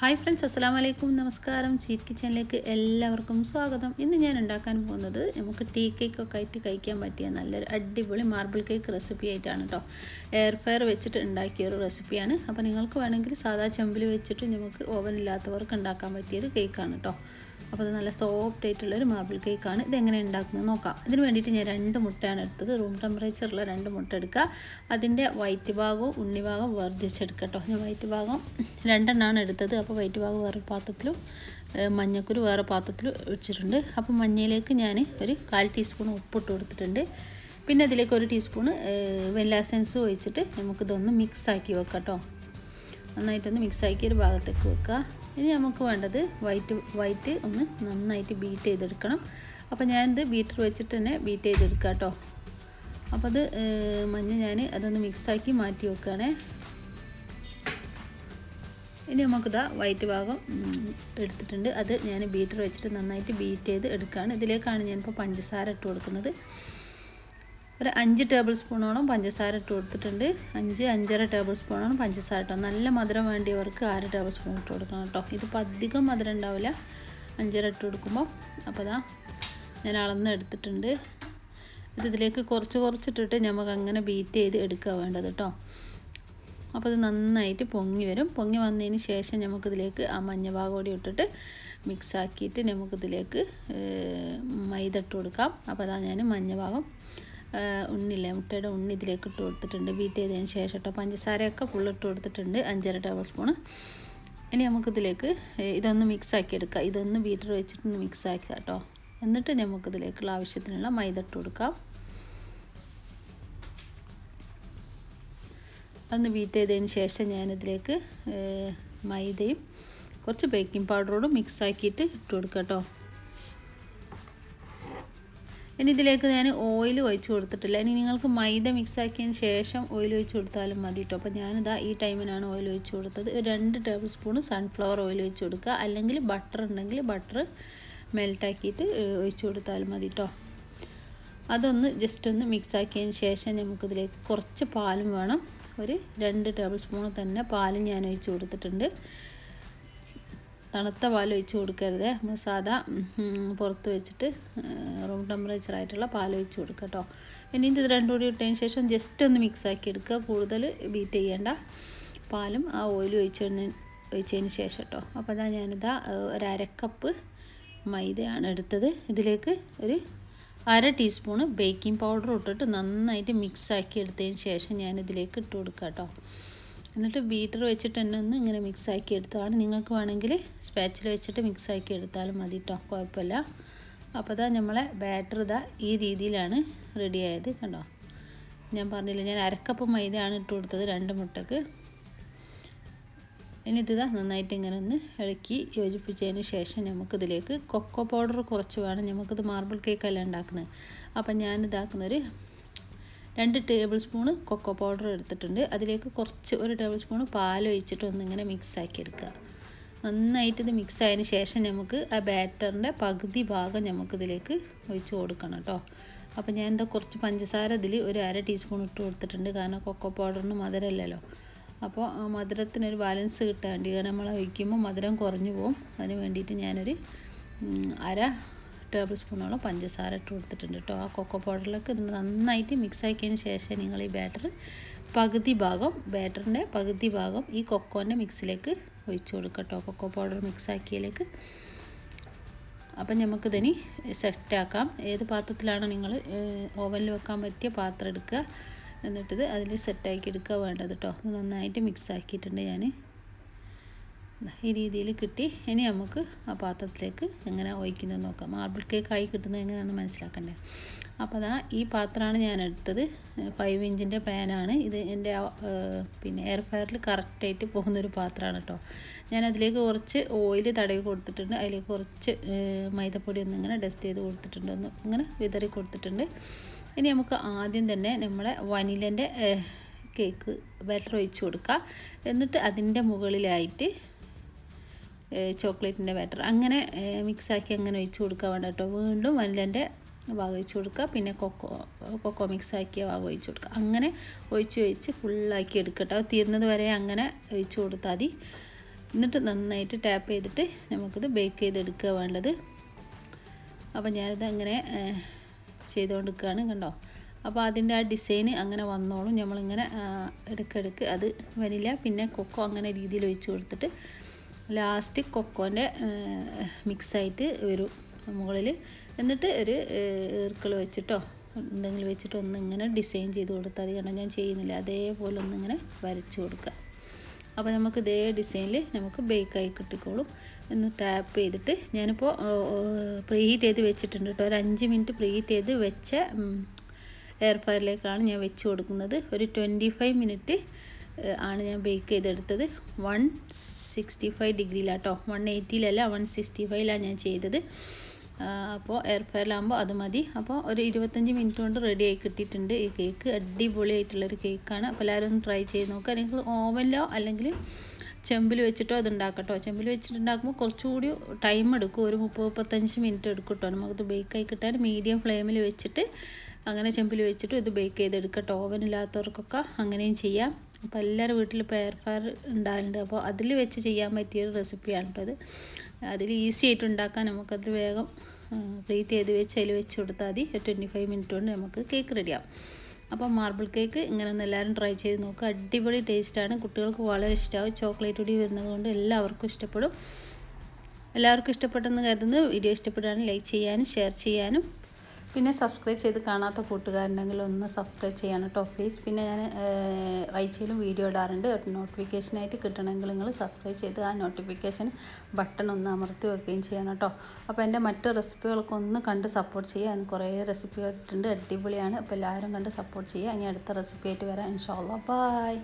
Hi friends അസ്സാം വലൈക്കും നമസ്കാരം. ചീറ്റ് കിച്ചണിലേക്ക് എല്ലാവർക്കും സ്വാഗതം. ഇന്ന് ഞാൻ ഉണ്ടാക്കാൻ പോകുന്നത് നമുക്ക് ടീ കേക്കൊക്കെ ആയിട്ട് കഴിക്കാൻ പറ്റിയ നല്ലൊരു അടിപൊളി മാർബിൾ കേക്ക് റെസിപ്പി ആയിട്ടാണ് കേട്ടോ എയർ ഫയർ വെച്ചിട്ട് ഉണ്ടാക്കിയ ഒരു റെസിപ്പിയാണ് അപ്പോൾ നിങ്ങൾക്ക് വേണമെങ്കിൽ സാധാ ചെമ്പിൽ വെച്ചിട്ട് നമുക്ക് ഓവൻ ഇല്ലാത്തവർക്ക് ഉണ്ടാക്കാൻ പറ്റിയൊരു കേക്കാണ് കേട്ടോ അപ്പോൾ അത് നല്ല സോഫ്റ്റ് ആയിട്ടുള്ളൊരു മാർബിൾ കേക്കാണ് ഇതെങ്ങനെ ഉണ്ടാക്കുന്നത് നോക്കാം. ഇതിന് വേണ്ടിയിട്ട് ഞാൻ രണ്ട് മുട്ടയാണ് എടുത്തത്. റൂം ടെമ്പറേച്ചറുള്ള രണ്ട് മുട്ട എടുക്കുക. അതിന്റെ വൈറ്റ് ഭാഗവും ഉണ്ണി ഭാഗവും വേർതിരിച്ചെടുക്കുക കേട്ടോ. ഞാൻ വൈറ്റ് ഭാഗം രണ്ടെണ്ണമാണ് എടുത്തത്. അപ്പോൾ വൈറ്റ് ഭാഗം വേറെ പാത്രത്തിലും മഞ്ഞക്കുരു വേറെ പാത്രത്തിലും വെച്ചിട്ടുണ്ട്. അപ്പോൾ മഞ്ഞയിലേക്ക് ഞാൻ ഒരു കാൽ ടീസ്പൂൺ ഉപ്പിട്ട് കൊടുത്തിട്ടുണ്ട്. പിന്നെ അതിലേക്ക് ഒരു ടീസ്പൂണ് വെല്ല സെൻസ് ഒഴിച്ചിട്ട് നമുക്കിതൊന്ന് മിക്സ് ആക്കി വെക്കാം കേട്ടോ. നന്നായിട്ടൊന്ന് മിക്സാക്കി ഒരു ഭാഗത്തേക്ക് വെക്കുക. ഇനി നമുക്ക് വേണ്ടത് വൈറ്റ് വൈറ്റ് ഒന്ന് നന്നായിട്ട് ബീറ്റ് ചെയ്തെടുക്കണം. അപ്പോൾ ഞാനിത് ബീറ്റർ വെച്ചിട്ട് തന്നെ ബീറ്റ് ചെയ്തെടുക്കാം കേട്ടോ അപ്പോൾ അത് മഞ്ഞ ഞാൻ അതൊന്ന് മിക്സാക്കി മാറ്റി വെക്കുകയാണേ ഇനി നമുക്കിതാ വൈറ്റ് ഭാഗം എടുത്തിട്ടുണ്ട്. അത് ഞാൻ ബീറ്റർ വെച്ചിട്ട് നന്നായിട്ട് ബീറ്റ് ചെയ്ത് എടുക്കുകയാണ് ഇതിലേക്കാണ് ഞാനിപ്പോൾ പഞ്ചസാര ഇട്ട് കൊടുക്കുന്നത്. ഒരു അഞ്ച് ടേബിൾ സ്പൂണോളം പഞ്ചസാര ഇട്ട് കൊടുത്തിട്ടുണ്ട്. അഞ്ച് അഞ്ചര ടേബിൾ സ്പൂണോളം പഞ്ചസാര ഇട്ടോ. നല്ല മധുരം വേണ്ടിയവർക്ക് ആറ് ടേബിൾ സ്പൂൺ ഇട്ട് കൊടുക്കണം കേട്ടോ. ഇതിപ്പോൾ അധികം മധുരം ഉണ്ടാവില്ല. അഞ്ചര ഇട്ട് കൊടുക്കുമ്പോൾ അപ്പോൾ അതാ ഞാൻ അളന്ന് എടുത്തിട്ടുണ്ട്. ഇത് ഇതിലേക്ക് കുറച്ച് കുറച്ചിട്ടിട്ട് നമുക്ക് അങ്ങനെ ബീറ്റ് ചെയ്ത് എടുക്കുക വേണ്ടത് കേട്ടോ. അപ്പോൾ ഇത് നന്നായിട്ട് പൊങ്ങി വരും. പൊങ്ങി വന്നതിന് ശേഷം നമുക്കിതിലേക്ക് ആ മഞ്ഞ ഭാഗം കൂടി ഇട്ടിട്ട് മിക്സാക്കിയിട്ട് നമുക്കിതിലേക്ക് മൈദ ഇട്ട് കൊടുക്കാം. അപ്പോൾ അതാ ഞാൻ മഞ്ഞ ഭാഗം ഉണ്ണില്ലേ? മുട്ടയുടെ ഉണ്ണി ഇതിലേക്ക് ഇട്ട് കൊടുത്തിട്ടുണ്ട്. ബീറ്റ് ചെയ്തതിന് ശേഷം കേട്ടോ. പഞ്ചസാരയൊക്കെ ഫുള്ളിട്ട് കൊടുത്തിട്ടുണ്ട്. അഞ്ചര ടേബിൾ സ്പൂണ് ഇനി നമുക്കിതിലേക്ക് ഇതൊന്ന് മിക്സ് ആക്കി എടുക്കാം. ഇതൊന്ന് ബീറ്റർ വെച്ചിട്ടൊന്ന് മിക്സ് ആക്കുക കേട്ടോ. എന്നിട്ട് നമുക്കിതിലേക്കുള്ള ആവശ്യത്തിനുള്ള മൈദ ഇട്ട് കൊടുക്കാം. അതൊന്ന് ബീറ്റ് ചെയ്തതിന് ശേഷം ഞാനിതിലേക്ക് മൈദയും കുറച്ച് ബേക്കിംഗ് പൗഡറോടും മിക്സ് ആക്കിയിട്ട് ഇട്ട് കൊടുക്കാം കേട്ടോ. ഇനി ഇതിലേക്ക് ഞാൻ ഓയിൽ ഒഴിച്ച് കൊടുത്തിട്ടില്ല. ഇനി നിങ്ങൾക്ക് മൈദ മിക്സ് ആക്കിയതിന് ശേഷം ഓയിൽ ഒഴിച്ച് കൊടുത്താലും മതി കേട്ടോ അപ്പോൾ ഞാനിതാ ഈ ടൈമിനാണ് ഓയിൽ ഒഴിച്ച് കൊടുത്തത്. രണ്ട് ടേബിൾ സ്പൂൺ സൺഫ്ലവർ ഓയിൽ ഒഴിച്ച് കൊടുക്കുക. അല്ലെങ്കിൽ ബട്ടർ ഉണ്ടെങ്കിൽ ബട്ടർ മെൽട്ടാക്കിയിട്ട് ഒഴിച്ച് കൊടുത്താലും മതി കേട്ടോ അതൊന്ന് ജസ്റ്റ് ഒന്ന് മിക്സ് ആക്കിയതിന് ശേഷം നമുക്കിതിലേക്ക് കുറച്ച് പാലും വേണം. ഒരു രണ്ട് ടേബിൾ സ്പൂൺ തന്നെ പാലും ഞാൻ ഒഴിച്ച് കൊടുത്തിട്ടുണ്ട്. തണുത്ത പാൽ ഒഴിച്ച് കൊടുക്കരുത്. നമ്മൾ സാധാ പുറത്ത് വെച്ചിട്ട് റൂം ടെമ്പറേച്ചർ ആയിട്ടുള്ള പാൽ ഒഴിച്ച് കൊടുക്കുക കേട്ടോ ഇനി ഇത് രണ്ടും കൂടി ഇട്ടതിന് ശേഷം ജസ്റ്റ് ഒന്ന് മിക്സ് ആക്കി എടുക്കുക. കൂടുതൽ ബീറ്റ് ചെയ്യേണ്ട പാലും ആ ഓയിലും ഒഴിച്ചതിന് ഒഴിച്ചതിന് ശേഷം കേട്ടോ അപ്പോൾ അതാ ഞാനിതാ ഒരു അരക്കപ്പ് മൈദയാണ് എടുത്തത്. ഇതിലേക്ക് ഒരു അര ടീസ്പൂണ് ബേക്കിംഗ് പൗഡർ ഇട്ടിട്ട് നന്നായിട്ട് മിക്സ് ആക്കി എടുത്തതിന് ശേഷം ഞാനിതിലേക്ക് ഇട്ട് കൊടുക്കുക കേട്ടോ എന്നിട്ട് ബീറ്റർ വെച്ചിട്ട് തന്നെ ഒന്ന് ഇങ്ങനെ മിക്സ് ആക്കി എടുത്തതാണ്. നിങ്ങൾക്ക് വേണമെങ്കിൽ സ്പാച്ചിൽ വെച്ചിട്ട് മിക്സ് ആക്കി എടുത്താലും മതി കേട്ടോ കുഴപ്പമില്ല. അപ്പോൾ ഇതാ നമ്മളെ ബാറ്റർ ഇതാ ഈ രീതിയിലാണ് റെഡി ആയത് കണ്ടോ? ഞാൻ പറഞ്ഞില്ല ഞാൻ അരക്കപ്പ് മൈദയാണ് ഇട്ട് കൊടുത്തത് രണ്ട് മുട്ടക്ക്. ഇനി ഇതാ നന്നായിട്ട് ഇങ്ങനെ ഒന്ന് ഇളക്കി യോജിപ്പിച്ചതിന് ശേഷം നമുക്കിതിലേക്ക് കൊക്കോ പൗഡർ കുറച്ച് വേണം. നമുക്കിത് മാർബിൾ കേക്കല്ല ഉണ്ടാക്കുന്നത്. അപ്പം ഞാൻ ഇതാക്കുന്നൊരു രണ്ട് ടേബിൾ സ്പൂണ് കൊക്കോ പൗഡർ എടുത്തിട്ടുണ്ട്. അതിലേക്ക് കുറച്ച് ഒരു ടേബിൾ സ്പൂണ് പാൽ ഒഴിച്ചിട്ട് ഒന്നിങ്ങനെ മിക്സ് ആക്കി എടുക്കുക. നന്നായിട്ട് ഇത് മിക്സ് ആയതിന് ശേഷം നമുക്ക് ആ ബാറ്ററിന്റെ പകുതി ഭാഗം നമുക്കിതിലേക്ക് ഒഴിച്ച് കൊടുക്കണം കേട്ടോ. അപ്പോൾ ഞാൻ എന്താ കുറച്ച് പഞ്ചസാര ഇതിൽ ഒരു അര ടീസ്പൂൺ ഇട്ട് കൊടുത്തിട്ടുണ്ട്. കാരണം കൊക്കോ പൗഡറിന് മധുരമല്ലല്ലോ അപ്പോൾ ആ മധുരത്തിനൊരു ബാലൻസ് കിട്ടാൻ വേണ്ടി നമ്മൾ ഒഴിക്കുമ്പോൾ മധുരം കുറഞ്ഞു പോകും അതിന് വേണ്ടിയിട്ട് ഞാനൊരു അര ടേബിൾ സ്പൂണോളം പഞ്ചസാര ഇട്ട് കൊടുത്തിട്ടുണ്ട് കേട്ടോ. ആ കൊക്കോ പൗഡറിലൊക്കെ ഇത് നന്നായിട്ട് മിക്സ് ആക്കിയതിന് ശേഷം നിങ്ങൾ ഈ ബാറ്റർ പകുതി ഭാഗം ബാറ്ററിന്റെ പകുതി ഭാഗം ഈ കൊക്കോന്റെ മിക്സിലേക്ക് ഒഴിച്ച് കൊടുക്കുക കേട്ടോ. കൊക്കോ പൗഡർ മിക്സ് ആക്കിയതിലേക്ക്. അപ്പം നമുക്കിതിനി സെറ്റാക്കാം ഏത് പാത്രത്തിലാണ് നിങ്ങൾ ഓവനിൽ വെക്കാൻ പറ്റിയ പാത്രം എടുക്കുക? എന്നിട്ടിത് അതിൽ സെറ്റാക്കി എടുക്കുക വേണ്ടത് കേട്ടോ. നന്നായിട്ട് മിക്സ് ആക്കിയിട്ടുണ്ട് ഞാൻ ഈ രീതിയിൽ കിട്ടി. ഇനി നമുക്ക് ആ പാത്രത്തിലേക്ക് എങ്ങനെ ഒഴിക്കുന്നത് നോക്കാം. മാർബിൾ കേക്ക് ആയി കിട്ടുന്നത് എങ്ങനെയാണെന്ന് മനസ്സിലാക്കണ്ടേ. അപ്പോൾ അതാ ഈ പാത്രമാണ് ഞാൻ എടുത്തത്. ഫൈവ് ഇഞ്ചിന്റെ പാനാണ് ഇത് എന്റെ പിന്നെ എയർ ഫയറിൽ കറക്റ്റായിട്ട് പോകുന്നൊരു പാത്രമാണ് കേട്ടോ ഞാൻ അതിലേക്ക് കുറച്ച് ഓയിൽ തടവി കൊടുത്തിട്ടുണ്ട്. അതിലേക്ക് കുറച്ച് മൈദപ്പൊടി ഒന്ന് ഇങ്ങനെ ഡസ്റ്റ് ചെയ്ത് കൊടുത്തിട്ടുണ്ട്. ഒന്ന് ഇങ്ങനെ വിതറി കൊടുത്തിട്ടുണ്ട്. ഇനി നമുക്ക് ആദ്യം തന്നെ നമ്മളെ വനിലന്റെ കേക്ക് ബാറ്റർ ഒഴിച്ച് കൊടുക്കുക എന്നിട്ട് അതിന്റെ മുകളിലായിട്ട് ചോക്ലേറ്റിന്റെ ബാറ്റർ അങ്ങനെ മിക്സാക്കി അങ്ങനെ ഒഴിച്ച് കൊടുക്കുക വേണ്ട കേട്ടോ. വീണ്ടും വനിലന്റെ ഭാഗം ഒഴിച്ച് കൊടുക്കുക. പിന്നെ കൊക്കോ കൊക്കോ മിക്സാക്കിയ ഭാഗം ഒഴിച്ച് കൊടുക്കുക. അങ്ങനെ ഒഴിച്ച് ഒഴിച്ച് ഫുള്ളാക്കി എടുക്കട്ടോ തീർന്നത് വരെ അങ്ങനെ ഒഴിച്ച് കൊടുത്താൽ മതി. എന്നിട്ട് നന്നായിട്ട് ടാപ്പ് ചെയ്തിട്ട് നമുക്കിത് ബേക്ക് ചെയ്തെടുക്കുക വേണ്ടത്. അപ്പോൾ ഞാനിത് അങ്ങനെ ചെയ്തുകൊണ്ടിരിക്കുകയാണ് കണ്ടോ. അപ്പോൾ അതിന്റെ ആ ഡിസൈന് അങ്ങനെ വന്നോളും. നമ്മളിങ്ങനെ ഇടയ്ക്കിടയ്ക്ക് അത് വനില പിന്നെ കൊക്കോ അങ്ങനെ രീതിയിൽ ഒഴിച്ച് കൊടുത്തിട്ട് ലാസ്റ്റ് കൊക്കോന്റെ മിക്സായിട്ട് വരും മുകളിൽ എന്നിട്ട് ഒരു ഈർക്കൾ വെച്ചിട്ടോ എന്തെങ്കിലും വെച്ചിട്ട് ഒന്ന് ഇങ്ങനെ ഡിസൈൻ ചെയ്ത് കൊടുത്താൽ അത് കണ്ടാൽ ഞാൻ ചെയ്യുന്നില്ല. അതേപോലെ ഒന്നിങ്ങനെ വരച്ച് കൊടുക്കുക. അപ്പോൾ നമുക്ക് ഇതേ ഡിസൈനിൽ നമുക്ക് ബേക്കായി കിട്ടിക്കോളും. എന്ന് ടാപ്പ് ചെയ്തിട്ട് ഞാനിപ്പോൾ പ്രീ ഹീറ്റ് ചെയ്ത് വെച്ചിട്ടുണ്ട് കേട്ടോ. ഒരു അഞ്ച് മിനിറ്റ് പ്രീ ഹീറ്റ് ചെയ്ത് വെച്ച എയർ ഫയറിലേക്കാണ് ഞാൻ വെച്ച് കൊടുക്കുന്നത്. ഒരു ട്വന്റി ഫൈവ് മിനിറ്റ് ആണ് ഞാൻ ബേക്ക് ചെയ്തെടുത്തത്. വൺ സിക്സ്റ്റി ഫൈവ് ഡിഗ്രിയിലാട്ടോ വൺ എയ്റ്റിയിലല്ല വൺ സിക്സ്റ്റി ഫൈവിലാണ് ഞാൻ ചെയ്തത്. അപ്പോൾ എയർ ഫയറിലാകുമ്പോൾ അത് മതി. അപ്പോൾ ഒരു ഇരുപത്തഞ്ച് മിനിറ്റ് കൊണ്ട് റെഡി ആയി കിട്ടിയിട്ടുണ്ട് ഈ കേക്ക് അടിപൊളിയായിട്ടുള്ളൊരു കേക്കാണ് അപ്പോൾ എല്ലാവരും ഒന്ന് ട്രൈ ചെയ്ത് നോക്കുക നിങ്ങൾ ഓവനിലോ അല്ലെങ്കിൽ ചെമ്പിൽ വെച്ചിട്ടോ അത് ഉണ്ടാക്കട്ടോ. ചെമ്പിൽ വെച്ചിട്ടുണ്ടാക്കുമ്പോൾ കുറച്ചുകൂടി ടൈം എടുക്കും. ഒരു മുപ്പത് മുപ്പത്തഞ്ച് മിനിറ്റ് എടുക്കും കേട്ടോ നമുക്കത് ബേക്കായി കിട്ടാൻ മീഡിയം ഫ്ലെയിമിൽ വെച്ചിട്ട് അങ്ങനെ ചെമ്പിൽ വെച്ചിട്ട് ഇത് ബേക്ക് ചെയ്തെടുക്കട്ടോ. ഓവൻ ഇല്ലാത്തവർക്കൊക്കെ അങ്ങനെയും ചെയ്യാം. അപ്പോൾ എല്ലാവരും വീട്ടിൽ എയർ ഫയർ ഉണ്ടാകുന്നുണ്ട് അപ്പോൾ അതിൽ വെച്ച് ചെയ്യാൻ പറ്റിയൊരു റെസിപ്പിയാണ് കേട്ടോ അത്. അതിൽ ഈസി ആയിട്ട് ഉണ്ടാക്കാൻ നമുക്കത് വേഗം പ്രീറ്റ് ചെയ്ത് വെച്ച് അതിൽ വെച്ച് കൊടുത്താൽ മതി. ട്വന്റി ഫൈവ് മിനിറ്റ് കൊണ്ട് നമുക്ക് കേക്ക് റെഡിയാവും അപ്പോൾ മാർബിൾ കേക്ക് ഇങ്ങനെ ഒന്ന് എല്ലാവരും ട്രൈ ചെയ്ത് നോക്കുക അടിപൊളി ടേസ്റ്റാണ് കുട്ടികൾക്ക് വളരെ ഇഷ്ടമാവും ചോക്ലേറ്റ് പൊടി വരുന്നത് കൊണ്ട് എല്ലാവർക്കും ഇഷ്ടപ്പെടും. എല്ലാവർക്കും ഇഷ്ടപ്പെട്ടെന്ന് കരുതുന്നു. വീഡിയോ ഇഷ്ടപ്പെടുകയാണെങ്കിൽ ലൈക്ക് ചെയ്യാനും ഷെയർ ചെയ്യാനും. പിന്നെ സബ്സ്ക്രൈബ് ചെയ്ത് കാണാത്ത കൂട്ടുകാരുണ്ടെങ്കിൽ ഒന്ന് സബ്സ്ക്രൈബ് ചെയ്യണം കേട്ടോ പ്ലീസ് പിന്നെ ഞാൻ ആഴ്ചയിലും വീഡിയോ ഇടാറുണ്ട്. നോട്ടിഫിക്കേഷനായിട്ട് കിട്ടണമെങ്കിൽ നിങ്ങൾ സബ്സ്ക്രൈബ് ചെയ്ത് ആ നോട്ടിഫിക്കേഷൻ ബട്ടൺ ഒന്ന് അമർത്തി വെക്കുകയും ചെയ്യണം കേട്ടോ അപ്പോൾ എന്റെ മറ്റ് റെസിപ്പികൾക്ക് ഒന്ന് കണ്ട് സപ്പോർട്ട് ചെയ്യുക. അതിന് കുറേ റെസിപ്പി ഇട്ടിട്ടുണ്ട് അടിപൊളിയാണ്. അപ്പോൾ എല്ലാവരും കണ്ട് സപ്പോർട്ട് ചെയ്യുക. ഇനി അടുത്ത റെസിപ്പി ആയിട്ട് വരാം. ഇൻഷാല്ല ബായ്